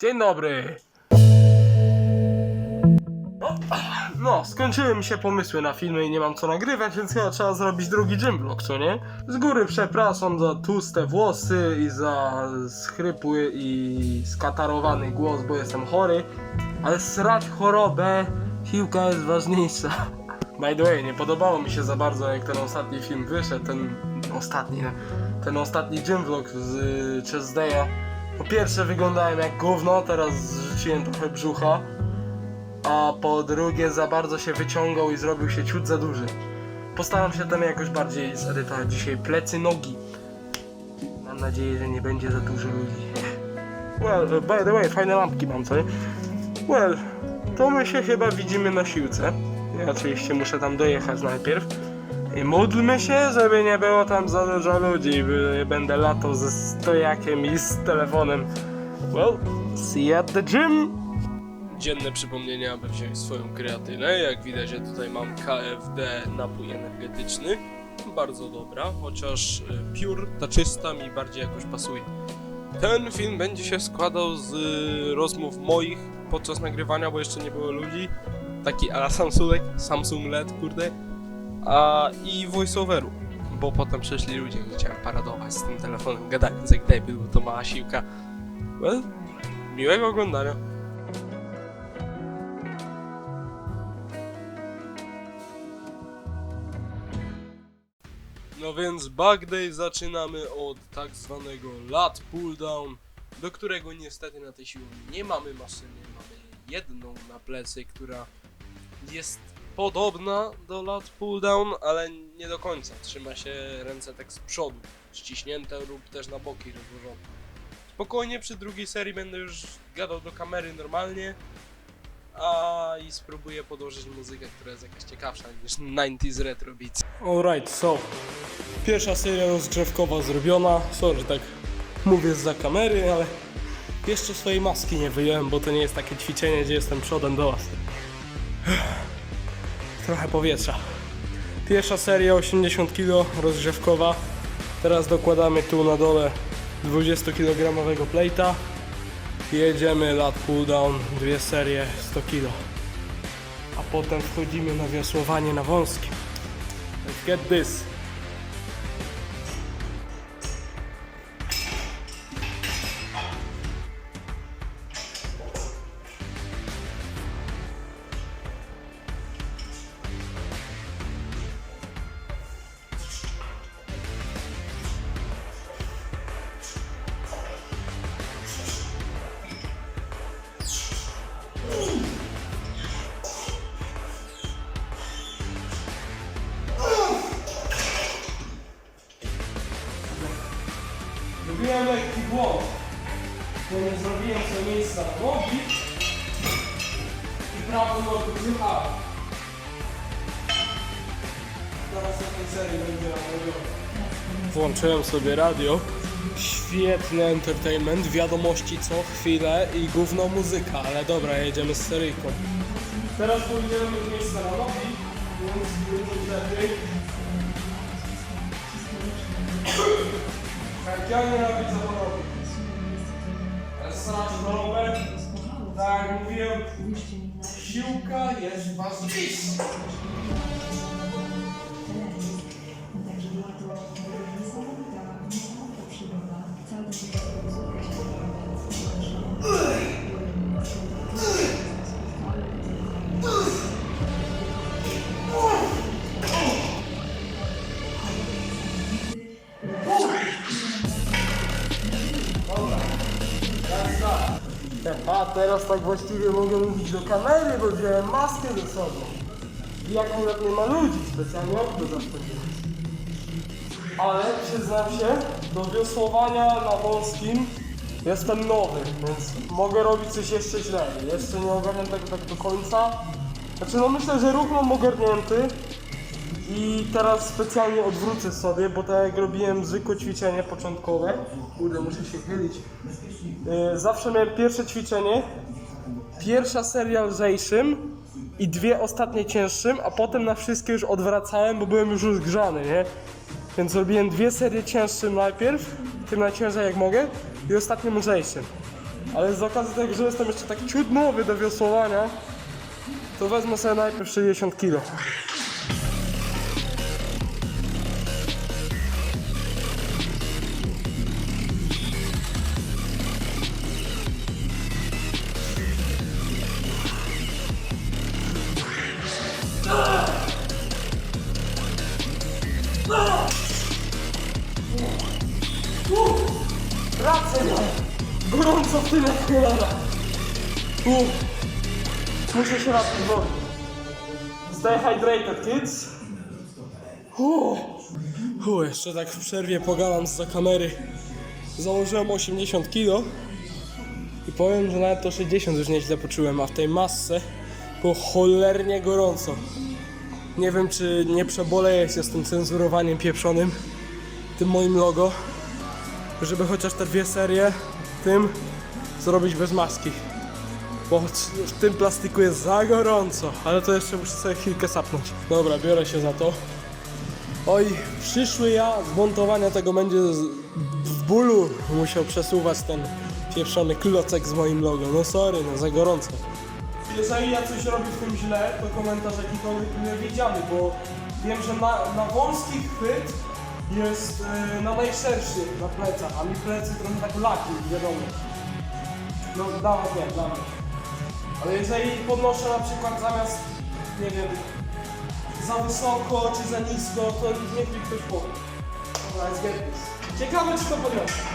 Dzień dobry. No, skończyły mi się pomysły na filmy i nie mam co nagrywać, więc chyba trzeba zrobić drugi gym vlog, co nie? Z góry przepraszam za tłuste włosy i za schrypły i skatarowany głos, bo jestem chory. Ale srać chorobę, siłka jest ważniejsza. By the way, nie podobało mi się za bardzo jak ten ostatni film wyszedł, ten ostatni, ten ostatni gym vlog z y, Chesdaya. Po pierwsze wyglądałem jak gówno, teraz zrzuciłem trochę brzucha, a po drugie za bardzo się wyciągał i zrobił się ciut za duży. Postaram się tam jakoś bardziej zedytować dzisiaj plecy, nogi. Mam nadzieję, że nie będzie za dużo ludzi. Well, by the way, fajne lampki mam, co? Well, to my się chyba widzimy na siłce. Ja oczywiście muszę tam dojechać najpierw. I módlmy się, żeby nie było tam za dużo ludzi, będę latał ze stojakiem i z telefonem. Well, see you at the gym! Dzienne przypomnienia, aby wziąć swoją kreatynę. Jak widać, ja tutaj mam KFD napój energetyczny. Bardzo dobra, chociaż y, Pure, ta czysta mi bardziej jakoś pasuje. Ten film będzie się składał z y, rozmów moich podczas nagrywania, bo jeszcze nie było ludzi. Taki ala Samsung, Samsung LED, kurde. A i voiceoveru, bo potem przyszli ludzie i chciałem paradować z tym telefonem, gadając jak debil, bo to mała siłka. Well, miłego oglądania. No więc Bug Day zaczynamy od tak zwanego lat pull down, do którego niestety na tej siłowni nie mamy maszyny, mamy jedną na plecy, która jest podobna do lat pull down, ale nie do końca. Trzyma się ręce tak z przodu, ściśnięte lub też na boki rozłożone. Spokojnie przy drugiej serii będę już gadał do kamery normalnie, a i spróbuję podłożyć muzykę, która jest jakaś ciekawsza niż 90s retro beats. Alright, so pierwsza seria rozgrzewkowa zrobiona. Sorry, że tak mówię za kamery, ale jeszcze swojej maski nie wyjąłem, bo to nie jest takie ćwiczenie, gdzie jestem przodem do was. Trochę powietrza. Pierwsza seria 80 kg rozgrzewkowa. Teraz dokładamy tu na dole 20 kg plate'a. Jedziemy lat pull down, dwie serie 100 kg. A potem wchodzimy na wiosłowanie na wąskim. Let's get this. Na nogi i prawą nogę zjechałem. Teraz na tej serii będzie robione. Włączyłem sobie radio. Świetny entertainment, wiadomości co chwilę i gówno muzyka, ale dobra, jedziemy z seryjką. Teraz pójdziemy mieć miejsce na nogi, więc już lepiej. Jak ja nie srać chorobę, tak jak mówiłem, siłka jest ważniejsza. Teraz tak właściwie mogę mówić do kamery, bo wziąłem maskę ze sobą. I akurat nie ma ludzi, specjalnie okno zaszkodziłem. Ale przyznam się, do wiosłowania na wąskim jestem nowy, więc mogę robić coś jeszcze źle. Jeszcze nie ogarniam tego tak do końca. Znaczy no myślę, że ruch mam ogarnięty. I teraz specjalnie odwrócę sobie, bo tak jak robiłem zwykłe ćwiczenie początkowe, kurde, muszę się chylić. Yy, zawsze miałem pierwsze ćwiczenie, pierwsza seria lżejszym i dwie ostatnie cięższym, a potem na wszystkie już odwracałem, bo byłem już rozgrzany, nie? Więc robiłem dwie serie cięższym najpierw, tym najciężej jak mogę, i ostatnim lżejszym. Ale z okazji tego, że jestem jeszcze tak ciut do wiosłowania, to wezmę sobie najpierw 60 kg. Rację mam! Gorąco w tyle! Uff. Muszę się napić wody. Stay hydrated, kids. Uff, jeszcze tak w przerwie pogadam za kamery. Założyłem 80 kg i powiem, że nawet to 60 już nieźle poczułem, a w tej masce było cholernie gorąco. Nie wiem, czy nie przeboleję się z tym cenzurowaniem pieprzonym, tym moim logo, żeby chociaż te dwie serie tym zrobić bez maski. Bo w tym plastiku jest za gorąco, ale to jeszcze muszę sobie chwilkę sapnąć. Dobra, biorę się za to. Oj, przyszły ja z montowania tego będzie z, w bólu musiał przesuwać ten pieprzony klocek z moim logo. No sorry, no za gorąco. Jeżeli ja coś robię w tym źle, to komentarz jakikolwiek nie wiedziany, bo wiem, że na, na wąski chwyt jest e, na najszerszy na plecach, a mi plecy trochę tak laki, wiadomo. No dla nie, dla. Ale jeżeli podnoszę na przykład zamiast, nie wiem, za wysoko czy za nisko, to niech mi ktoś powie. Dobra, this. Ciekawe czy to podniosę.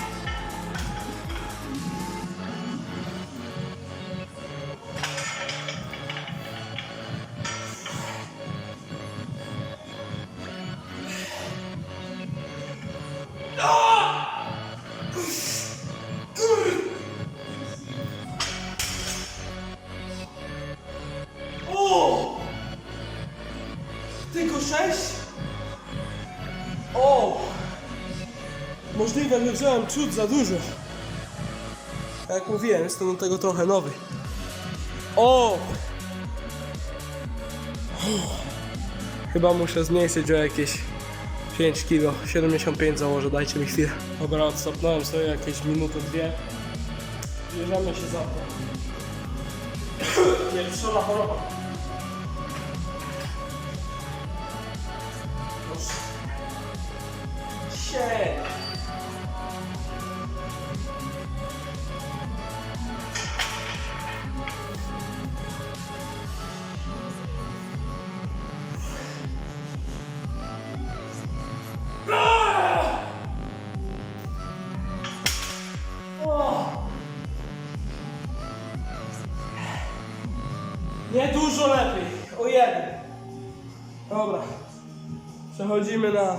Ciut za dużo. Jak mówiłem, jestem do tego trochę nowy. O! Chyba muszę zmniejszyć o jakieś 5 kg. 75 założę, dajcie mi chwilę. Dobra, odstopnąłem sobie jakieś minuty, dwie. Bierzemy się za to. Pieprzona choroba. Przechodzimy na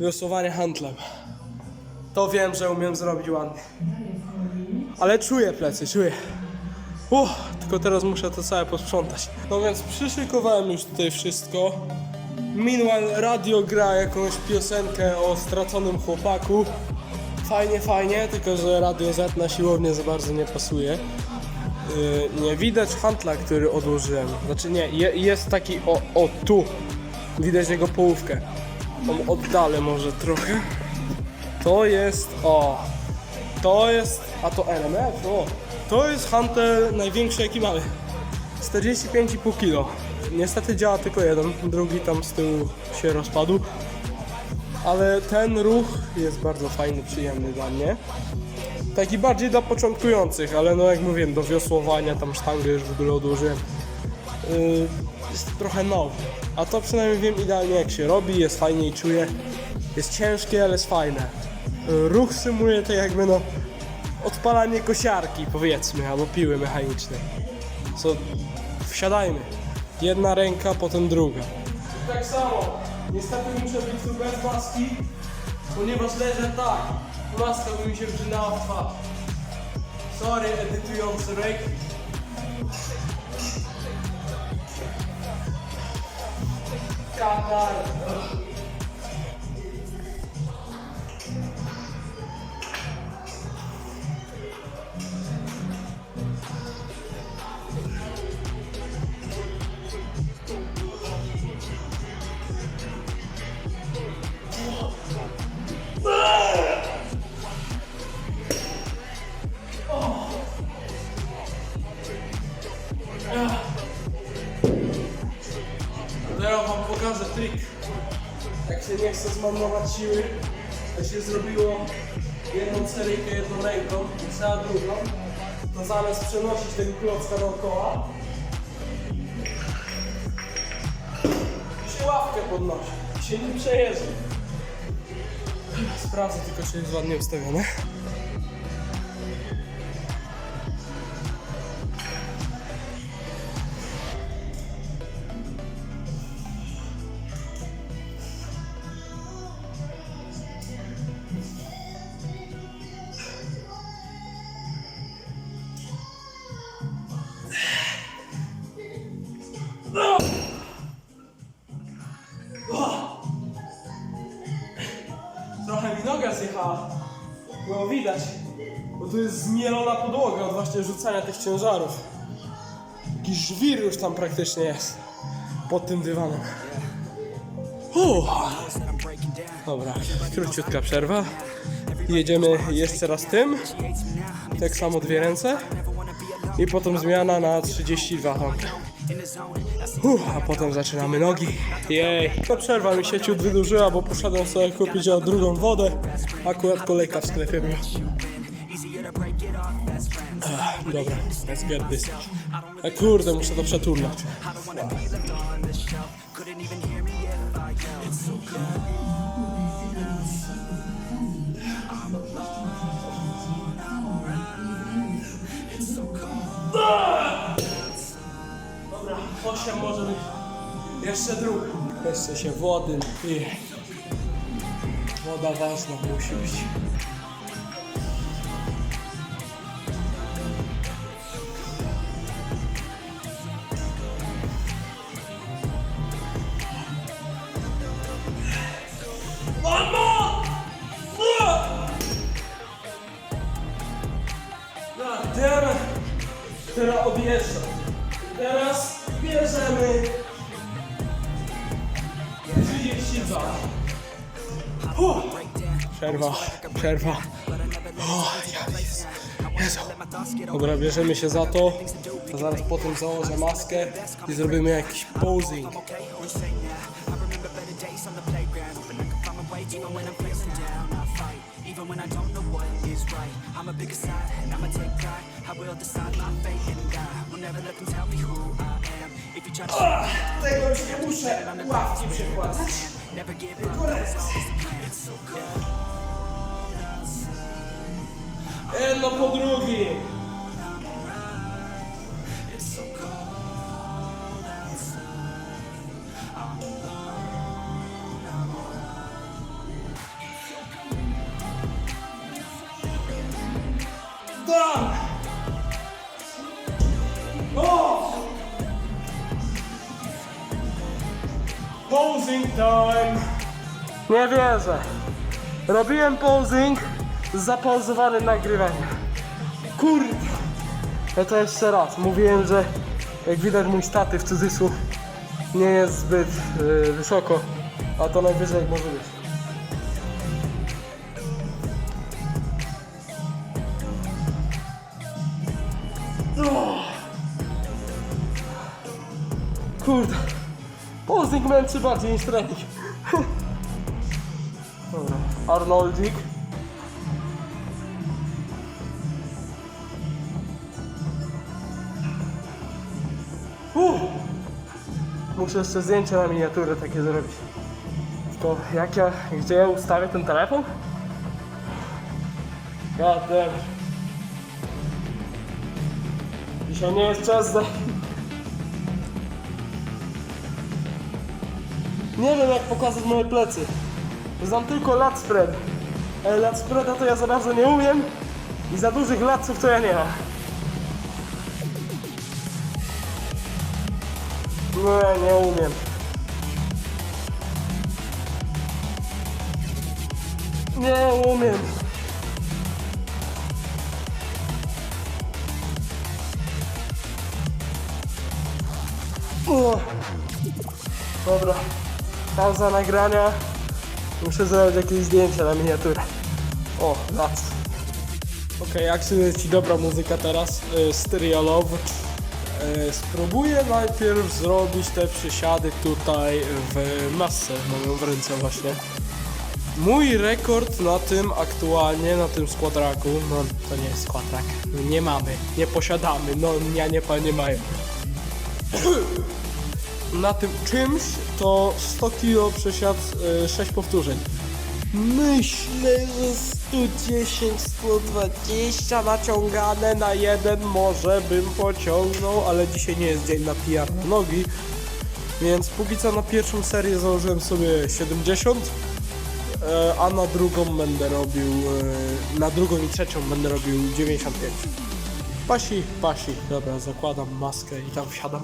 wiosłowanie handlem. To wiem, że umiem zrobić ładnie. Ale czuję plecy, czuję. Tylko teraz muszę to całe posprzątać. No więc przyszykowałem już tutaj wszystko. Meanwhile radio gra jakąś piosenkę o straconym chłopaku. Fajnie, fajnie, tylko że Radio Z na siłownię za bardzo nie pasuje. Yy, nie widać handla, który odłożyłem. Znaczy nie, je, jest taki o, o tu. Widać jego połówkę. Tam oddalę może trochę. To jest, o, to jest, a to RMF, o, to jest hantel największy jaki mamy. 45,5 kg. Niestety działa tylko jeden, drugi tam z tyłu się rozpadł. Ale ten ruch jest bardzo fajny, przyjemny dla mnie. Taki bardziej dla początkujących, ale no jak mówiłem, do wiosłowania, tam sztangę już w ogóle odłożyłem. Yy, jest trochę nowy. A to przynajmniej wiem idealnie jak się robi, jest fajnie i czuję. Jest ciężkie, ale jest fajne. Ruch symuluje to jakby no odpalanie kosiarki powiedzmy, albo piły mechanicznej. Co, wsiadajmy. Jedna ręka, potem druga. Tak samo. Niestety muszę być tu bez maski, ponieważ leżę tak. Maska by mi się wrzynała w twarz. Sorry, edytujący sambar Ugh. Pokażę trik. Jak się nie chce zmarnować siły, to się zrobiło jedną seryjkę jedną ręką i trzeba drugą, to zamiast przenosić tego klocka dookoła, się ławkę podnosi się nie przejeżdża. Sprawdzę tylko, czy jest ładnie ustawione. Widać. Bo tu jest zmielona podłoga od właśnie rzucania tych ciężarów. Jakiś żwir już tam praktycznie jest. Pod tym dywanem. Uff. Dobra, króciutka przerwa. Jedziemy jeszcze raz tym. Tak samo dwie ręce. I potem zmiana na 32 tam. Uff, a potem zaczynamy nogi. Jej. Ta przerwa mi się ciut wydłużyła, bo poszedłem sobie kupić o drugą wodę. Akurat kolejka w sklepie była. Ach, dobra, let's get this. A kurde, muszę to przeturnąć. Dobra, 8 może być. Jeszcze druga. Jeszcze się wody napije. Woda ważna musi być. Bierzemy 32. Uff. Przerwa, przerwa. O, ja, Jezu. Dobra, bierzemy się za to. A zaraz potem założę maskę i zrobimy jakiś posing. Tego już nie muszę ławki przekładać. Tylko. Jedno po drugim. Done! Nie wierzę. Robiłem posing z zapauzowanym nagrywaniem. Kurde! Ja to jeszcze raz. Mówiłem, że jak widać mój statyw cudzysłów nie jest zbyt y, wysoko, a to najwyżej może być. Posing męczy bardziej niż trening. Dobra. Arnoldzik. Uff. Muszę jeszcze zdjęcie na miniaturę takie zrobić. Tylko jak ja, gdzie ja ustawię ten telefon? God damn. Dzisiaj nie jest czas Nie wiem jak pokazać moje plecy. Znam tylko lat spread. Ale lat spreada to ja za bardzo nie umiem. I za dużych latców to ja nie mam. Nie, nie umiem. Nie umiem. O. Dobra. Pauza nagrania. Muszę zrobić jakieś zdjęcia na miniaturę. O, lac. Okej, jak się ci dobra muzyka teraz? Y, Stereo Love. e, spróbuję najpierw zrobić te przysiady tutaj w masce. Mam ją w ręce właśnie. Mój rekord na tym aktualnie, na tym składraku, no to nie jest składrak, nie mamy, nie posiadamy, no ja nie, nie mają. Na tym czymś to 100 kg przesiad 6 powtórzeń. Myślę, że 110, 120 naciągane na jeden może bym pociągnął, ale dzisiaj nie jest dzień na PR nogi. Więc póki co na pierwszą serię założyłem sobie 70, e, a na drugą będę robił, e, na drugą i trzecią będę robił 95. Pasi, pasi. Dobra, zakładam maskę i tam wsiadam.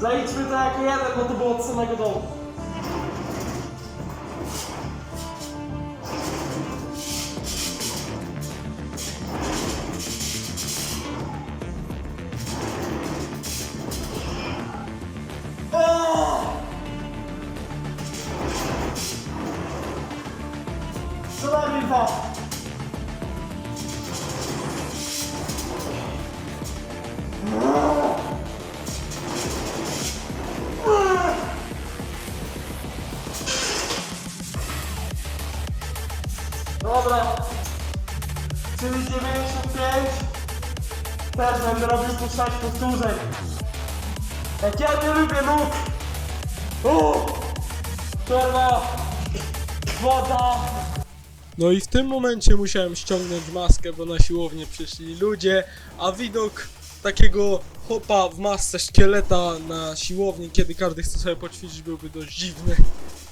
Zaliczmy to jako jeden, bo to było od samego dołu. Powtórzeń. Jak ja nie lubię nóg. O! Przerwa. Woda. No i w tym momencie musiałem ściągnąć maskę, bo na siłownię przyszli ludzie, a widok takiego chopa w masce szkieleta na siłowni, kiedy każdy chce sobie poćwiczyć, byłby dość dziwny.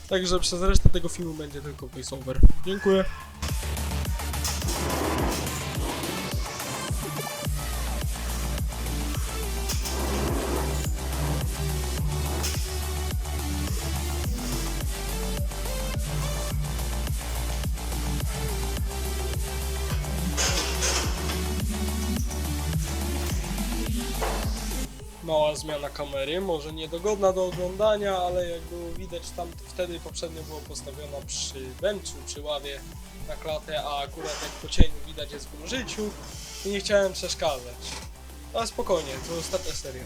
Także przez resztę tego filmu będzie tylko voiceover. Dziękuję. Kamery, może niedogodna do oglądania, ale jak było widać tam wtedy poprzednio było postawiona przy benchu, przy ławie na klatę, a akurat jak po cieniu widać jest w użyciu i nie chciałem przeszkadzać. Ale spokojnie, to ostatnia seria.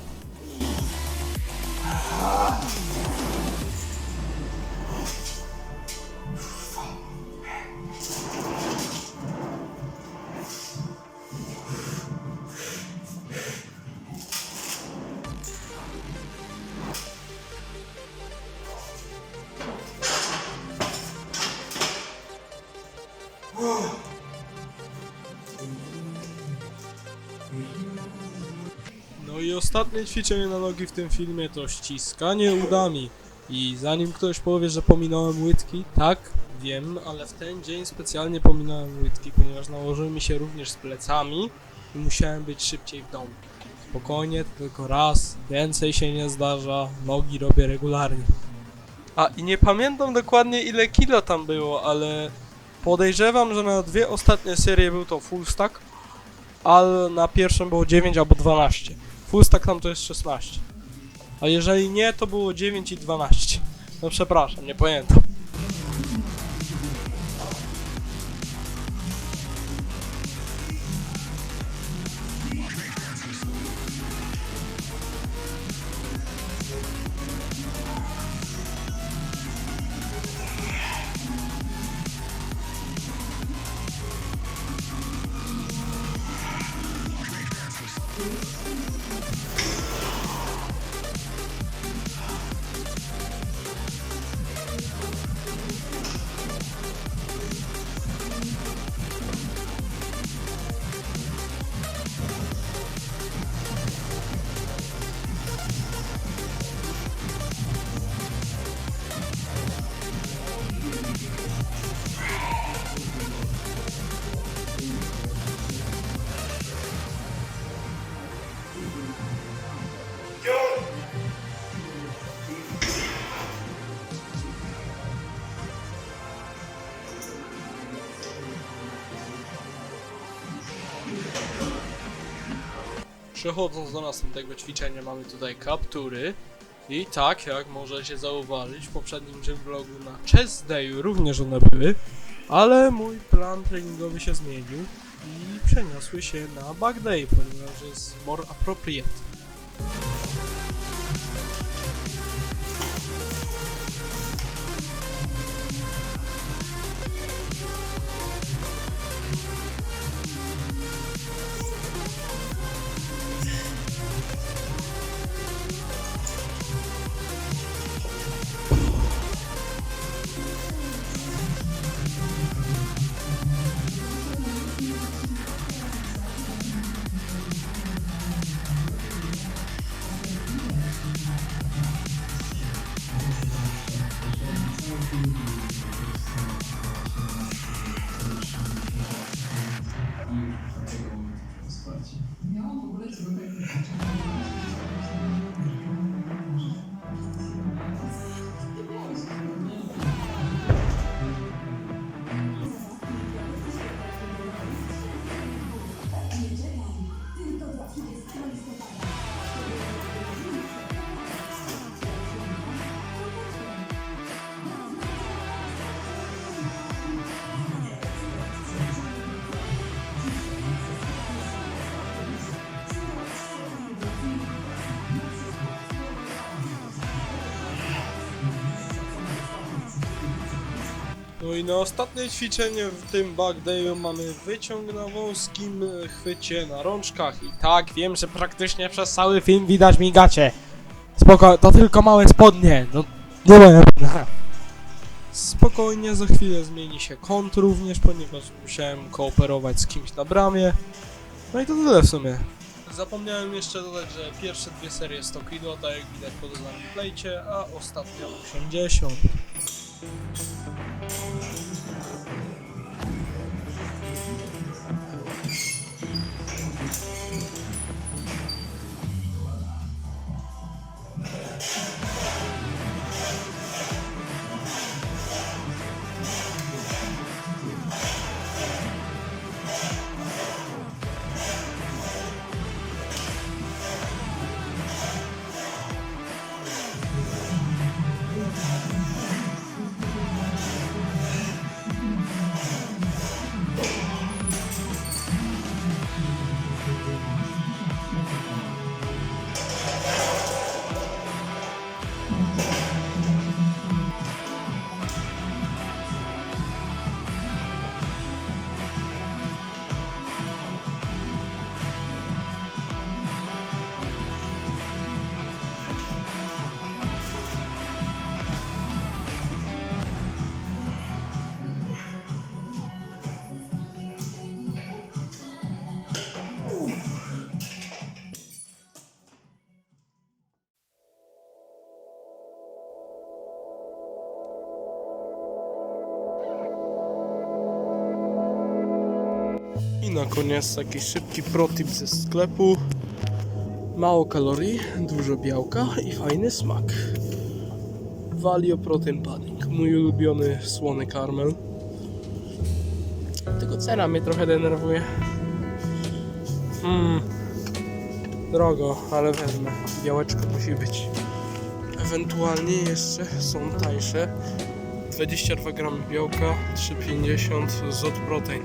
Ostatnie ćwiczenie na nogi w tym filmie to ściskanie udami. I zanim ktoś powie, że pominąłem łydki, tak, wiem, ale w ten dzień specjalnie pominąłem łydki, ponieważ nałożyły mi się również z plecami i musiałem być szybciej w domu. Spokojnie, tylko raz, więcej się nie zdarza, nogi robię regularnie. A i nie pamiętam dokładnie ile kilo tam było, ale podejrzewam, że na dwie ostatnie serie był to full stack, ale na pierwszym było 9 albo 12. Full stack tam to jest 16. A jeżeli nie, to było 9 i 12. No przepraszam, nie pamiętam. Przechodząc do następnego ćwiczenia mamy tutaj kaptury. I tak, jak możecie zauważyć w poprzednim vlogu na chest dayu również one były. Ale mój plan treningowy się zmienił i przeniosły się na back day, ponieważ jest more appropriate. No i na ostatnie ćwiczenie w tym back dayu mamy wyciąg na wąskim e, chwycie na rączkach. I tak, wiem, że praktycznie przez cały film widać mi gacie. Spoko, to tylko małe spodnie. No, nie moja. Spokojnie, za chwilę zmieni się kąt również, ponieważ musiałem kooperować z kimś na bramie. No i to tyle w sumie. Zapomniałem jeszcze dodać, że pierwsze dwie serie 100 kg, tak jak widać po dodanym plejcie, a ostatnia 80. I na koniec taki szybki protip ze sklepu. Mało kalorii, dużo białka i fajny smak. Valio Protein Pudding, mój ulubiony słony karmel. Tylko cena mnie trochę denerwuje. Mmm, drogo, ale wezmę. Białeczko musi być. Ewentualnie jeszcze są tańsze. 22 gramy białka, 3,50 zot protein.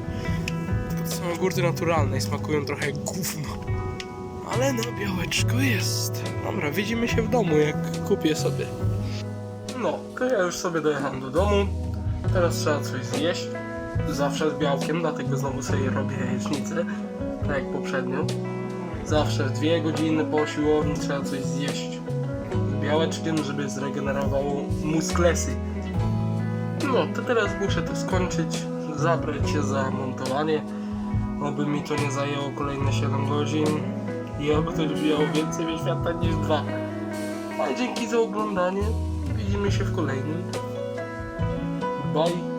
Jogurty naturalne i smakują trochę jak gówno. Ale no, białeczko jest. Dobra, widzimy się w domu, jak kupię sobie. No, to ja już sobie dojechałem do domu. Teraz trzeba coś zjeść. Zawsze z białkiem, dlatego znowu sobie robię jajecznicę, tak jak poprzednio. Zawsze dwie godziny po siłowni trzeba coś zjeść z białeczkiem, żeby zregenerowało musklesy. No, to teraz muszę to skończyć, zabrać się za montowanie. Oby mi to nie zajęło kolejne 7 godzin i oby ktoś miał więcej wyświadczeń niż dwa. A dzięki za oglądanie. Widzimy się w kolejnym. Bye.